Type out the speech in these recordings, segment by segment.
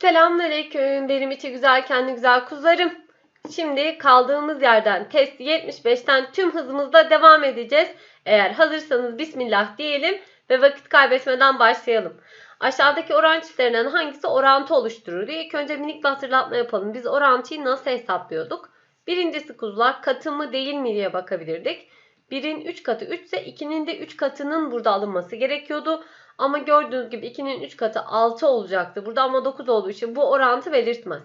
Selamünaleyküm. Benim içi güzel, kendi güzel kuzularım. Şimdi kaldığımız yerden test 75'ten tüm hızımızla devam edeceğiz. Eğer hazırsanız bismillah diyelim ve vakit kaybetmeden başlayalım. Aşağıdaki oran çiftlerinden hangisi orantı oluşturur diye ilk önce minik bir hatırlatma yapalım. Biz orantıyı nasıl hesaplıyorduk? Birincisi kuzular katı mı değil mi diye bakabilirdik. 1'in 3 katı 3 ise 2'nin de 3 katının burada alınması gerekiyordu. Ama gördüğünüz gibi 2'nin 3 katı 6 olacaktı. Burada ama 9 olduğu için bu orantı belirtmez.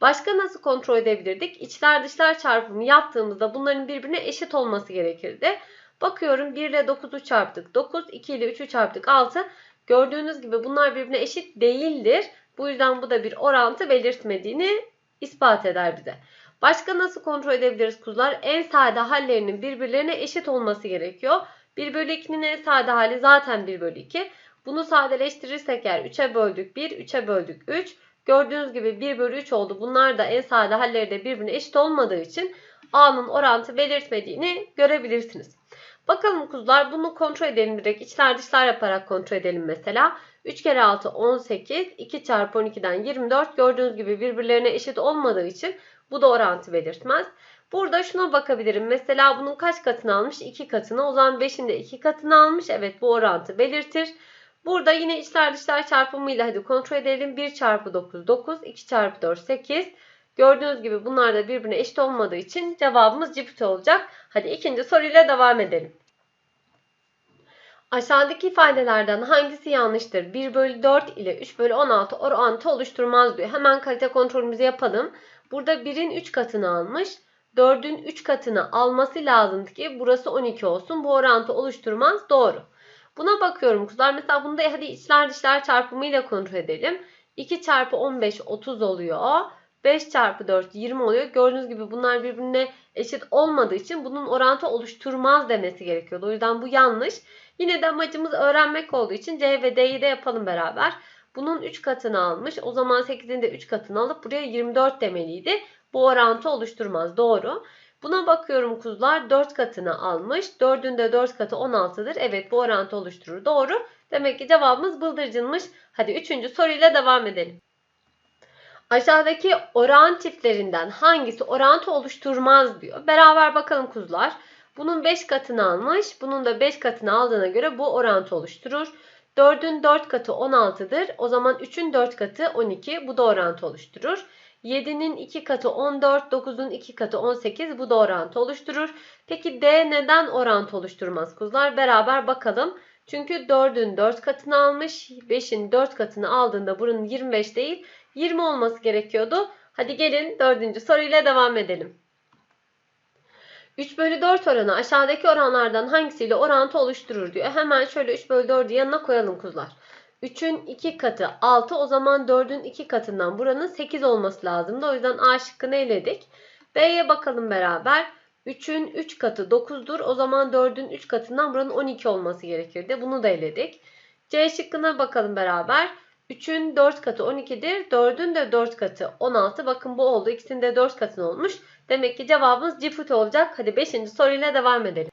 Başka nasıl kontrol edebilirdik? İçler dışlar çarpımı yaptığımızda bunların birbirine eşit olması gerekirdi. Bakıyorum 1 ile 9'u çarptık 9, 2 ile 3'ü çarptık 6. Gördüğünüz gibi bunlar birbirine eşit değildir. Bu yüzden bu da bir orantı belirtmediğini ispat eder bize. Başka nasıl kontrol edebiliriz kuzular? En sade hallerinin birbirlerine eşit olması gerekiyor. 1 bölü 2'nin en sade hali zaten 1 bölü 2. Bunu sadeleştirirsek eğer 3'e böldük 1, 3'e böldük 3. Gördüğünüz gibi 1 bölü 3 oldu. Bunlar da en sade halleri de birbirine eşit olmadığı için A'nın orantı belirtmediğini görebilirsiniz. Bakalım kuzular bunu kontrol edelim direkt. İçler dışlar yaparak kontrol edelim mesela. 3 kere 6 18, 2 çarpı 12'den 24. Gördüğünüz gibi birbirlerine eşit olmadığı için bu da orantı belirtmez. Burada şuna bakabilirim. Mesela bunun kaç katını almış? 2 katını. O zaman 5'in de 2 katını almış. Evet bu orantı belirtir. Burada yine içler dışlar çarpımıyla hadi kontrol edelim. 1 çarpı 9 9, 2 çarpı 4 8. Gördüğünüz gibi bunlar da birbirine eşit olmadığı için cevabımız cipit olacak. Hadi ikinci soruyla devam edelim. Aşağıdaki ifadelerden hangisi yanlıştır? 1 bölü 4 ile 3 bölü 16 orantı oluşturmaz diyor. Hemen kalite kontrolümüzü yapalım. Burada 1'in 3 katını almış. 4'ün 3 katını alması lazımdı ki burası 12 olsun. Bu orantı oluşturmaz. Doğru. Buna bakıyorum kızlar. Mesela bunu da hadi içler dışlar çarpımıyla kontrol edelim. 2 çarpı 15 30 oluyor. 5 çarpı 4 20 oluyor. Gördüğünüz gibi bunlar birbirine eşit olmadığı için bunun orantı oluşturmaz demesi gerekiyordu. O yüzden bu yanlış. Yine de amacımız öğrenmek olduğu için C ve D'yi de yapalım beraber. Bunun 3 katını almış. O zaman 8'in de 3 katını alıp buraya 24 demeliydi. Bu orantı oluşturmaz. Doğru. Buna bakıyorum kuzular 4 katını almış. 4'ün de 4 katı 16'dır. Evet bu orantı oluşturur. Doğru. Demek ki cevabımız bıldırcınmış. Hadi 3. soruyla devam edelim. Aşağıdaki oran çiftlerinden hangisi orantı oluşturmaz diyor. Beraber bakalım kuzular. Bunun 5 katını almış. Bunun da 5 katını aldığına göre bu orantı oluşturur. 4'ün 4 katı 16'dır. O zaman 3'ün 4 katı 12. Bu da orantı oluşturur. 7'nin 2 katı 14, 9'un 2 katı 18. Bu da orantı oluşturur. Peki D neden orantı oluşturmaz kuzular? Beraber bakalım. Çünkü 4'ün 4 katını almış. 5'in 4 katını aldığında buranın 25 değil 20 olması gerekiyordu. Hadi gelin 4. soruyla devam edelim. 3 bölü 4 oranı aşağıdaki oranlardan hangisiyle orantı oluşturur diyor. Hemen şöyle 3 bölü 4'ü yanına koyalım kuzular. 3'ün 2 katı 6 o zaman 4'ün 2 katından buranın 8 olması lazımdı. O yüzden A şıkkını eledik. B'ye bakalım beraber. 3'ün 3 katı 9'dur. O zaman 4'ün 3 katından buranın 12 olması gerekirdi. Bunu da eledik. C şıkkına bakalım beraber. 3'ün 4 katı 12'dir. 4'ün de 4 katı 16. Bakın bu oldu. İkisinin de 4 katı olmuş. Demek ki cevabımız cifut olacak. Hadi 5. soruyla devam edelim.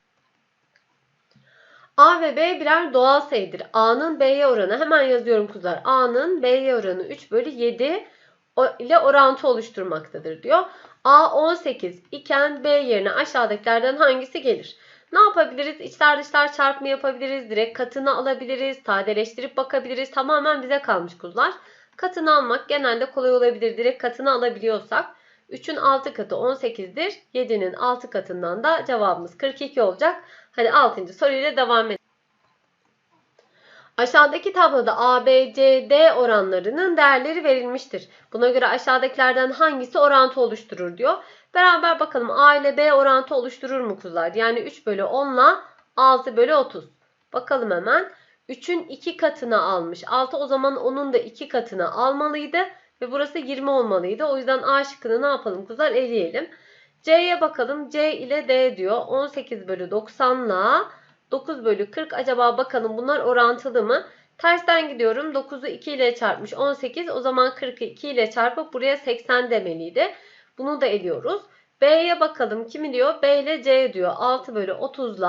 A ve B birer doğal sayıdır. A'nın B'ye oranı hemen yazıyorum kızlar. A'nın B'ye oranı 3 bölü 7 ile orantı oluşturmaktadır diyor. A 18 iken B yerine aşağıdakilerden hangisi gelir? Ne yapabiliriz? İçler dışlar çarpımı yapabiliriz. Direkt katını alabiliriz. Sadeleştirip bakabiliriz. Tamamen bize kalmış kuzular. Katını almak genelde kolay olabilir. Direkt katını alabiliyorsak. 3'ün 6 katı 18'dir. 7'nin 6 katından da cevabımız 42 olacak. Hadi 6. soruyla devam edelim. Aşağıdaki tabloda A, B, C, D oranlarının değerleri verilmiştir. Buna göre aşağıdakilerden hangisi orantı oluşturur diyor. Beraber bakalım A ile B orantı oluşturur mu kuzular? Yani 3 bölü 10 ile 6 bölü 30. Bakalım hemen. 3'ün 2 katını almış. 6 o zaman onun da 2 katını almalıydı. Ve burası 20 olmalıydı. O yüzden A şıkkını ne yapalım kızlar? Eleyelim. C'ye bakalım. C ile D diyor. 18 bölü 90 ile 9 bölü 40. Acaba bakalım bunlar orantılı mı? Tersten gidiyorum. 9'u 2 ile çarpmış 18. O zaman 40'ı 2 ile çarpıp buraya 80 demeliydi. Bunu da eliyoruz. B'ye bakalım. Kimi diyor? B ile C diyor. 6 bölü 30 ile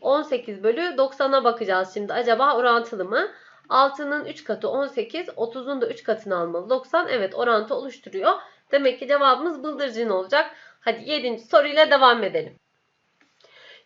18 bölü 90'a bakacağız şimdi. Acaba orantılı mı? 6'nın 3 katı 18, 30'un da 3 katını almalı. 90 evet orantı oluşturuyor. Demek ki cevabımız bıldırcın olacak. Hadi 7. soruyla devam edelim.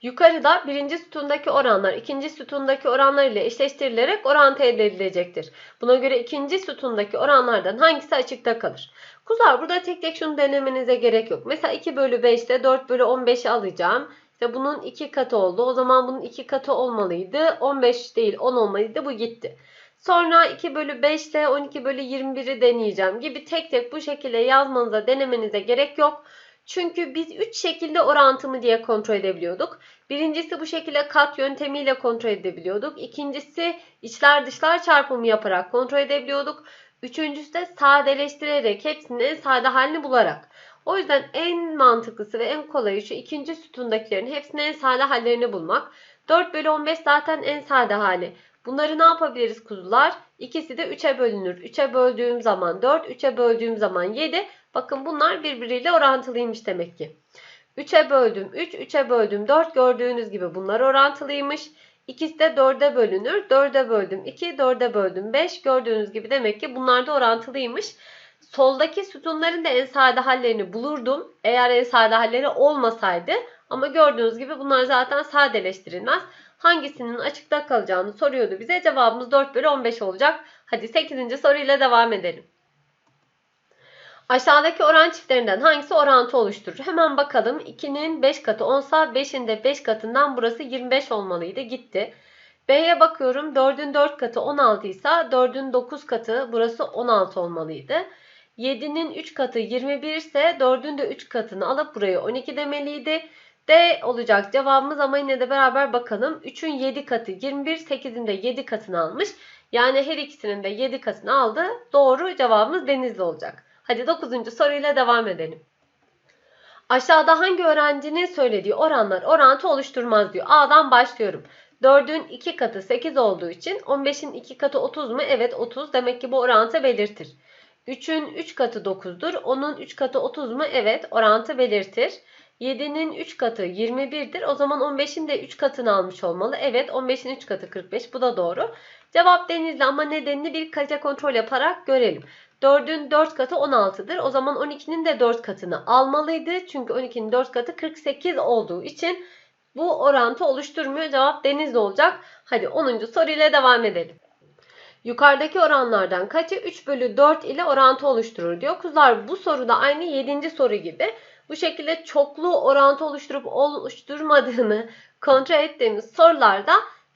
Yukarıda birinci sütundaki oranlar ikinci sütundaki oranlar ile eşleştirilerek orantı elde edilecektir. Buna göre ikinci sütundaki oranlardan hangisi açıkta kalır? Kuzlar burada tek tek şunu denemenize gerek yok. Mesela 2 bölü 5 ile 4 bölü 15'i alacağım. İşte bunun 2 katı oldu. O zaman bunun 2 katı olmalıydı. 15 değil 10 olmalıydı. Bu gitti. Sonra 2 bölü 5 ile 12 bölü 21'i deneyeceğim gibi tek tek bu şekilde yazmanıza denemenize gerek yok. Çünkü biz 3 şekilde orantımı diye kontrol edebiliyorduk. Birincisi bu şekilde kat yöntemiyle kontrol edebiliyorduk. İkincisi içler dışlar çarpımı yaparak kontrol edebiliyorduk. Üçüncüsü de sadeleştirerek hepsinin en sade halini bularak. O yüzden en mantıklısı ve en kolayı şu ikinci sütundakilerin hepsinin en sade hallerini bulmak. 4 bölü 15 zaten en sade hali. Bunları ne yapabiliriz kuzular? İkisi de 3'e bölünür. 3'e böldüğüm zaman 4, 3'e böldüğüm zaman 7. Bakın bunlar birbiriyle orantılıymış demek ki. 3'e böldüm 3, 3'e böldüm 4 gördüğünüz gibi bunlar orantılıymış. İkisi de 4'e bölünür. 4'e böldüm 2, 4'e böldüm 5 gördüğünüz gibi demek ki bunlar da orantılıymış. Soldaki sütunların da en sade hallerini bulurdum. Eğer en sade halleri olmasaydı ama gördüğünüz gibi bunlar zaten sadeleştirilmez. Hangisinin açıkta kalacağını soruyordu bize. Cevabımız 4 bölü 15 olacak. Hadi 8. soruyla devam edelim. Aşağıdaki oran çiftlerinden hangisi orantı oluşturur? Hemen bakalım. 2'nin 5 katı 10 sa 5'in de 5 katından burası 25 olmalıydı. Gitti. B'ye bakıyorum. 4'ün 4 katı 16 ise 4'ün 9 katı burası 16 olmalıydı. 7'nin 3 katı 21 ise 4'ün de 3 katını alıp buraya 12 demeliydi. D olacak cevabımız ama yine de beraber bakalım. 3'ün 7 katı 21, 8'in de 7 katını almış. Yani her ikisinin de 7 katını aldı. Doğru cevabımız Denizli olacak. Hadi 9. soruyla devam edelim. Aşağıda hangi öğrencinin söylediği oranlar orantı oluşturmaz diyor. A'dan başlıyorum. 4'ün 2 katı 8 olduğu için 15'in 2 katı 30 mu? Evet 30. Demek ki bu orantı belirtir. 3'ün 3 katı 9'dur. 10'un 3 katı 30 mu? Evet orantı belirtir. 7'nin 3 katı 21'dir. O zaman 15'in de 3 katını almış olmalı. Evet 15'in 3 katı 45. Bu da doğru. Cevap denizli ama nedenini bir kalite kontrol yaparak görelim. 4'ün 4 katı 16'dır. O zaman 12'nin de 4 katını almalıydı. Çünkü 12'nin 4 katı 48 olduğu için bu orantı oluşturmuyor. Cevap denizli olacak. Hadi 10. soruyla devam edelim. Yukarıdaki oranlardan kaçı 3 bölü 4 ile orantı oluşturur diyor. Kuzlar bu soruda aynı 7. soru gibi. Bu şekilde çoklu orantı oluşturup oluşturmadığını kontrol ettiğimiz sorularda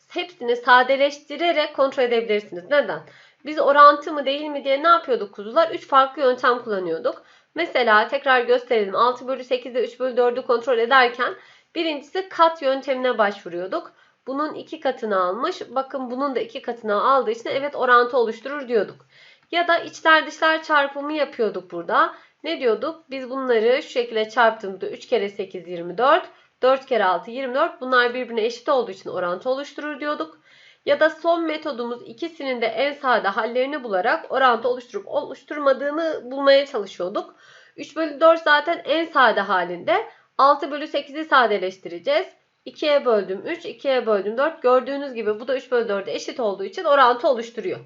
hepsini sadeleştirerek kontrol edebilirsiniz. Neden? Biz orantı mı değil mi diye ne yapıyorduk kuzular? 3 farklı yöntem kullanıyorduk. Mesela tekrar gösterelim. 6 bölü 8 ile 3 bölü 4'ü kontrol ederken birincisi kat yöntemine başvuruyorduk. Bunun 2 katını almış. Bakın bunun da 2 katını aldığı için evet orantı oluşturur diyorduk. Ya da içler dışlar çarpımı yapıyorduk burada. Ne diyorduk? Biz bunları şu şekilde çarptığımızda 3 kere 8 24, 4 kere 6 24. Bunlar birbirine eşit olduğu için orantı oluşturur diyorduk. Ya da son metodumuz ikisinin de en sade hallerini bularak orantı oluşturup oluşturmadığını bulmaya çalışıyorduk. 3 bölü 4 zaten en sade halinde. 6 bölü 8'i sadeleştireceğiz. 2'ye böldüm 3, 2'ye böldüm 4. Gördüğünüz gibi bu da 3 bölü 4'e eşit olduğu için orantı oluşturuyor.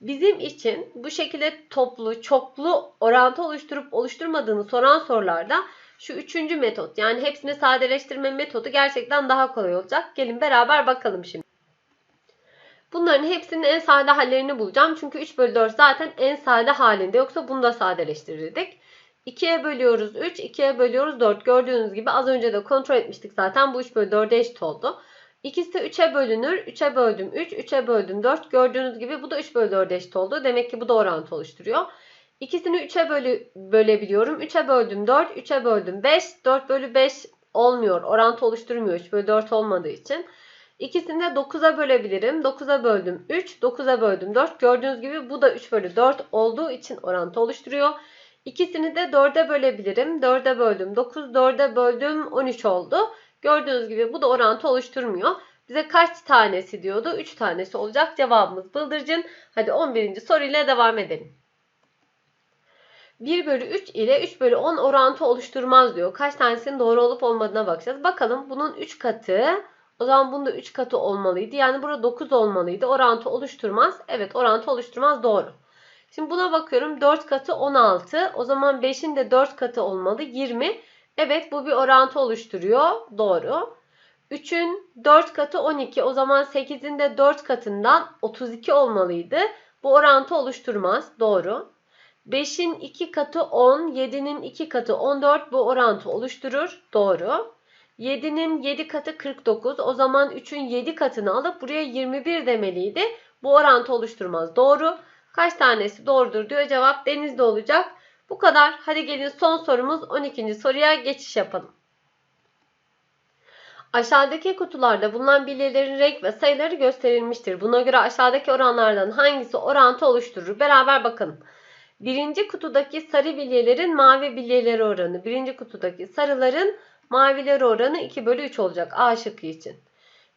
Bizim için bu şekilde toplu, çoklu orantı oluşturup oluşturmadığını soran sorularda şu üçüncü metot yani hepsini sadeleştirme metodu gerçekten daha kolay olacak. Gelin beraber bakalım şimdi. Bunların hepsinin en sade hallerini bulacağım. Çünkü 3 bölü 4 zaten en sade halinde. Yoksa bunu da sadeleştirirdik. 2'ye bölüyoruz 3, 2'ye bölüyoruz 4. Gördüğünüz gibi az önce de kontrol etmiştik zaten. Bu 3 bölü 4'e eşit oldu. İkisi de 3'e bölünür. 3'e böldüm 3, 3'e böldüm 4. Gördüğünüz gibi bu da 3 bölü 4'e eşit oldu. Demek ki bu da orantı oluşturuyor. İkisini 3'e bölü, bölebiliyorum. 3'e böldüm 4, 3'e böldüm 5. 4 bölü 5 olmuyor. Orantı oluşturmuyor 3 bölü 4 olmadığı için. İkisini de 9'a bölebilirim. 9'a böldüm 3, 9'a böldüm 4. Gördüğünüz gibi bu da 3 bölü 4 olduğu için orantı oluşturuyor. İkisini de 4'e bölebilirim. 4'e böldüm 9, 4'e böldüm 13 oldu. Gördüğünüz gibi bu da orantı oluşturmuyor. Bize kaç tanesi diyordu? 3 tanesi olacak. Cevabımız bıldırcın. Hadi 11. soruyla devam edelim. 1 bölü 3 ile 3 bölü 10 orantı oluşturmaz diyor. Kaç tanesinin doğru olup olmadığına bakacağız. Bakalım bunun 3 katı O zaman bunda 3 katı olmalıydı. Yani burada 9 olmalıydı. Orantı oluşturmaz. Evet orantı oluşturmaz doğru. Şimdi buna bakıyorum 4 katı 16. O zaman 5'in de 4 katı olmalı 20. Evet bu bir orantı oluşturuyor. Doğru. 3'ün 4 katı 12. O zaman 8'in de 4 katından 32 olmalıydı. Bu orantı oluşturmaz. Doğru. 5'in 2 katı 10, 7'nin 2 katı 14 bu orantı oluşturur. Doğru. 7'nin 7 katı 49. O zaman 3'ün 7 katını alıp buraya 21 demeliydi. Bu orantı oluşturmaz. Doğru. Kaç tanesi doğrudur diyor. Cevap denizde olacak. Bu kadar. Hadi gelin son sorumuz 12. soruya geçiş yapalım. Aşağıdaki kutularda bulunan bilyelerin renk ve sayıları gösterilmiştir. Buna göre aşağıdaki oranlardan hangisi orantı oluşturur? Beraber bakalım. Birinci kutudaki sarı bilyelerin mavi bilyeleri oranı. Birinci kutudaki sarıların mavileri oranı 2 bölü 3 olacak A şıkkı için.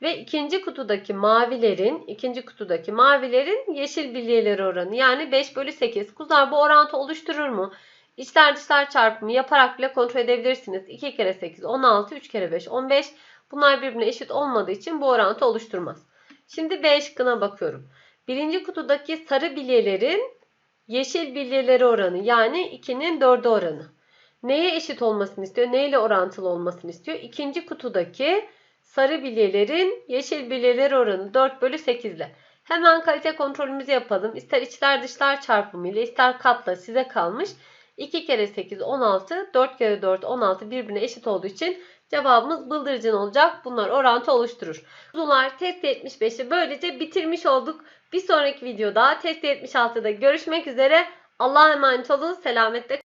Ve ikinci kutudaki mavilerin, ikinci kutudaki mavilerin yeşil bilyeleri oranı. Yani 5 bölü 8. Kuzlar bu orantı oluşturur mu? İçler dışlar çarpımı yaparak bile kontrol edebilirsiniz. 2 kere 8 16, 3 kere 5 15. Bunlar birbirine eşit olmadığı için bu orantı oluşturmaz. Şimdi B şıkkına bakıyorum. Birinci kutudaki sarı bilyelerin yeşil bilyeleri oranı yani 2'nin 4'e oranı. Neye eşit olmasını istiyor? Neyle orantılı olmasını istiyor? İkinci kutudaki sarı bilyelerin yeşil bilyeleri oranı 4 bölü 8 ile. Hemen kalite kontrolümüzü yapalım. İster içler dışlar çarpımı ile ister katla size kalmış. 2 kere 8 16, 4 kere 4 16 birbirine eşit olduğu için cevabımız bıldırcın olacak. Bunlar orantı oluşturur. Bunlar test 75'i böylece bitirmiş olduk. Bir sonraki videoda test 76'da görüşmek üzere. Allah'a emanet olun. Selametle